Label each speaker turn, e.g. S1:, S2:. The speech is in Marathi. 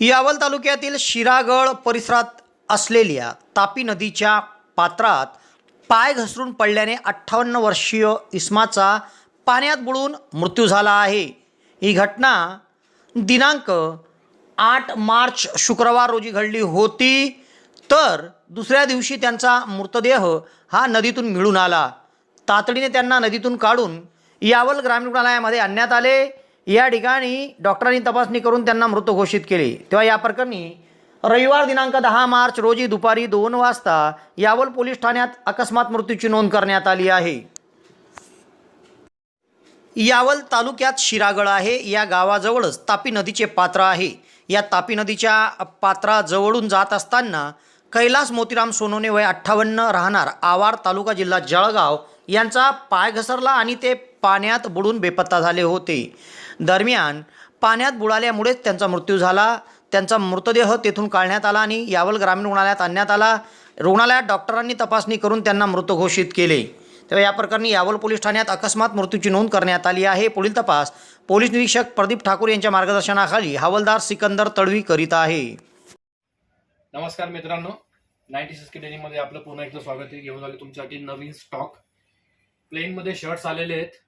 S1: यावल तालुक्यातील शिरागड परिसरात असलेल्या तापी नदीच्या पात्रात पाय घसरून पडल्याने अठ्ठावन्न वर्षीय इस्माचा पाण्यात बुडून मृत्यू झाला आहे. ही घटना दिनांक आठ मार्च शुक्रवार रोजी घडली होती. तर दुसऱ्या दिवशी त्यांचा मृतदेह हा नदीतून मिळून आला. तातडीने त्यांना नदीतून काढून यावल ग्रामीण रुग्णालयामध्ये आणण्यात आले. या ठिकाणी डॉक्टरांनी तपासणी करून त्यांना मृत घोषित केले. तेव्हा या प्रकरणी रविवार दिनांक दहा मार्च रोजी दुपारी दोन वाजता यावल पोलीस ठाण्यात अकस्मात मृत्यूची नोंद करण्यात आली आहे. यावल तालुक्यात शिरागड आहे. या गावाजवळच तापी नदीचे पात्र आहे. या तापी नदीच्या पात्राजवळून जात असताना कैलास मोतीराम सोनोने वय अठ्ठावन्न राहणार आवार तालुका जिल्हा जळगाव यांचा पाय घसरला आणि ते पाण्यात बुडून बेपत्ता झाले होते. दरम्यान पाण्यात बुडाल्यामुळेच त्यांचा मृत्यू झाला. त्यांचा मृतदेह तेथून काढण्यात आला आणि यावल ग्रामीण रुग्णालयात आणण्यात आला. रुग्णालयात डॉक्टरांनी तपासणी करून त्यांना मृत घोषित केले. तेव्हा या प्रकरणी यावल पोलीस ठाण्यात अकस्मात मृत्यूची नोंद करण्यात आली आहे. पुढील तपास पोलीस निरीक्षक प्रदीप ठाकूर यांच्या मार्गदर्शनाखाली हवालदार सिकंदर तडवी करीत आहे.
S2: नमस्कार मित्रांनो. नाईन्टी सिक्स डेनीमध्ये आपलं पुन्हा एकदा स्वागत आहे. घेऊन आले तुमच्यासाठी नवीन स्टॉक. प्लेनमध्ये शर्ट्स आलेले आहेत.